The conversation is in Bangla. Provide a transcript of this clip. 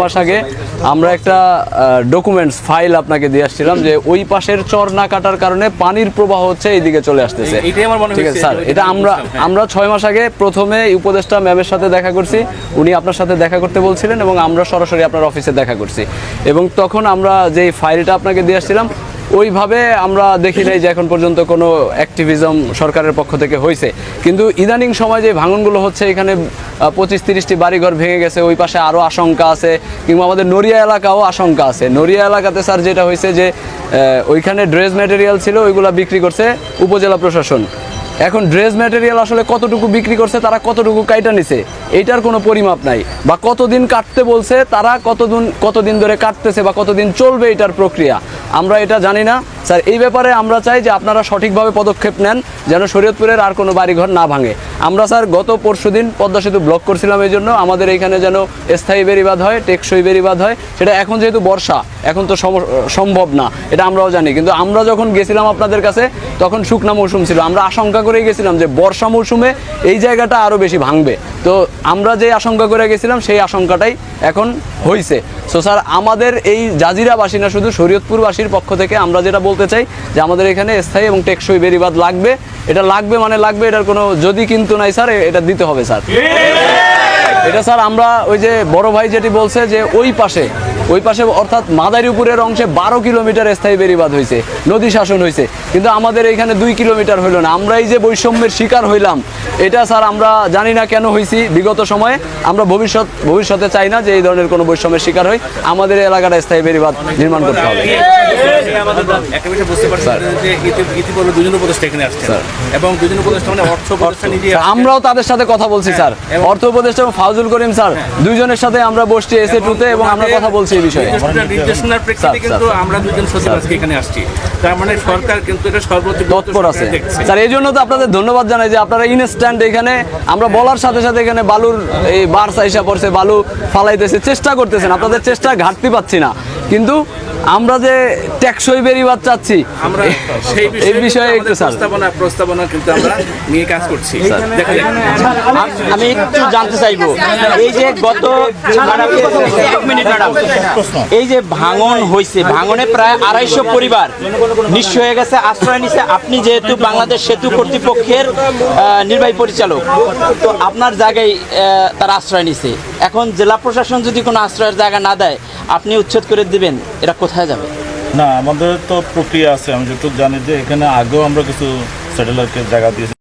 মাস আগে আমরা একটা ডকুমেন্টস ফাইল আপনাকে দিয়ে আসছিলাম যে ওই পাশের চর না কাটার কারণে পানির প্রবাহ হচ্ছে এইদিকে চলে আসতেছে ঠিক আছে স্যার এটা আমরা হ্যাঁ। আমরা ছয় মাস আগে প্রথমে উপদেষ্টা ম্যামের সাথে দেখা করছি উনি আপনার সাথে দেখা করতে বলছিলেন এবং আমরা সরাসরি আপনার অফিসে দেখা করছি এবং তখন আমরা যে ফাইলটা আপনাকে দিয়ে আসছিলাম ওইভাবে আমরা দেখি নাই যে এখন পর্যন্ত কোনো অ্যাক্টিভিজম সরকারের পক্ষ থেকে হয়েছে। কিন্তু ইদানিং সময় যে ভাঙনগুলো হচ্ছে, এখানে পঁচিশ তিরিশটি বাড়িঘর ভেঙে গেছে, ওই পাশে আরও আশঙ্কা আছে, কিংবা আমাদের নড়িয়া এলাকাও আশঙ্কা আছে। নড়িয়া এলাকাতে স্যার যেটা হয়েছে যে ওইখানে ড্রেস ম্যাটেরিয়াল ছিল, ওইগুলো বিক্রি করছে উপজেলা প্রশাসন। এখন ড্রেস ম্যাটেরিয়াল আসলে কতটুকু বিক্রি করছে, তারা কতটুকু কাইটা নিছে, এইটার কোনো পরিমাপ নাই। বা কতদিন কাটতে বলছে, তারা কতদিন কতদিন ধরে কাটতেছে বা কতদিন চলবে এটার প্রক্রিয়া, আমরা এটা জানি না। স্যার, এই ব্যাপারে আমরা চাই যে আপনারা সঠিকভাবে পদক্ষেপ নেন, যেন শরীয়তপুরের আর কোনো বাড়িঘর না ভাঙে। আমরা, স্যার, গত পরশু দিন পদ্মা সেতু ব্লক করছিলাম এই জন্য, আমাদের এইখানে যেন স্থায়ী বেরিবাদ হয়, টেকসই বেরিবাদ হয়, সেটা এখন যেহেতু বর্ষা, এখন তো সম- সম্ভব না, এটা আমরাও জানি। কিন্তু আমরা যখন গেছিলাম আপনাদের কাছে তখন শুকনা মৌসুম ছিল। আমরা আশঙ্কা করে গেছিলাম যে বর্ষা মৌসুমে এই জায়গাটা আরও বেশি ভাঙবে। তো আমরা যে আশঙ্কা করে গেছিলাম, সেই আশঙ্কাটাই এখন হয়েছে সো স্যার আমাদের এই জাজিরাবাসী না, শুধু শরীয়তপুরবাসীর পক্ষ থেকে আমরা যেটা বলতে চাই যে আমাদের এখানে স্থায়ী এবং টেকসই বেরিবাদ লাগবে। এটা লাগবে মানে লাগবে, এটার কোনো যদি কিন্তু নাই স্যার এটা দিতে হবে স্যার এটা স্যার, আমরা ওই যে বড় ভাই যেটি বলছে যে ওই পাশে ওই পাশে অর্থাৎ মাদারীপুরের অংশে বারো কিলোমিটার স্থায়ী বেরিবাদ হয়েছে, নদী শাসন হয়েছে। কিন্তু আমাদের এখানে দুই কিলোমিটার হইল না। আমরা এই যে বৈষম্যের শিকার হইলাম, এটা স্যার আমরা জানি না কেন হয়েছি বিগত সময়ে আমরা ভবিষ্যৎ, ভবিষ্যতে চাই না যে এই ধরনের কোনো বৈষম্যের শিকার হই। আমাদের এলাকাটা স্থায়ী বেরিবাদ নির্মাণ করতে হবে। একটা বিষয় বুঝতে পারছি যে ইতিপূর্বে দুজন উপদেষ্টা এখানে আসছেন। এবং দুজন উপদেষ্টা মানে অর্থ উপদেষ্টা নিজে আমরাও তাদের সাথে কথা বলছি স্যার। অর্থ উপদেষ্টা এবং ফাউজুল করিম স্যার দুইজনের সাথে আমরা বসছি এসে টুতে এবং আমরা কথা বলছি এই বিষয়ে। নির্দেশনার- নির্দেশনার প্রেক্ষিতে কিন্তু আমরা দুজন সচিব আজকে এখানে আসছি। তার মানে সরকার কিন্তু এটা সর্বোচ্চ তৎপর আছে। স্যার এই জন্য তো আপনাদের ধন্যবাদ জানাই যে আপনারা ইনস্ট্যান্ট এখানে আমরা বলার সাথে সাথে এখানে বালুর এই বার সাইসা পড়ছে বালু ফালাইতেছে চেষ্টা করতেছেন। আপনাদের চেষ্টা ঘাটতি পাচ্ছি না। কিন্তু আমরা যে টেকসই বেরিবাদ চাচ্ছি আমরা সেই বিষয়ে একটু প্রস্তাবনা প্রস্তাবনা কিন্তু আমরা নিয়ে কাজ করছি। আম- একটু জানতে চাইব এই যে গত এক মিনিট ম্যাডাম। এই যে ভাঙন হয়েছে ভাঙনে প্রায় আড়াইশো পরিবার নিঃস্ব হয়ে গেছে আশ্রয় নিছে। আপনি যেহেতু বাংলাদেশ সেতু কর্তৃপক্ষের নির্বাহী পরিচালক তো আপনার জায়গায় আহ, তারা আশ্রয় নিছে। এখন জেলা প্রশাসন যদি কোনো আশ্রয়ের জায়গা না দেয় আপনি উচ্ছেদ করে দিবেন এটা কোথায় যাবে? না, আমাদের তো প্রক্রিয়া আছে, আমি যেটুকু জানি যে এখানে আগেও আমরা কিছু স্যাটেলাইটের জায়গা দিয়েছি।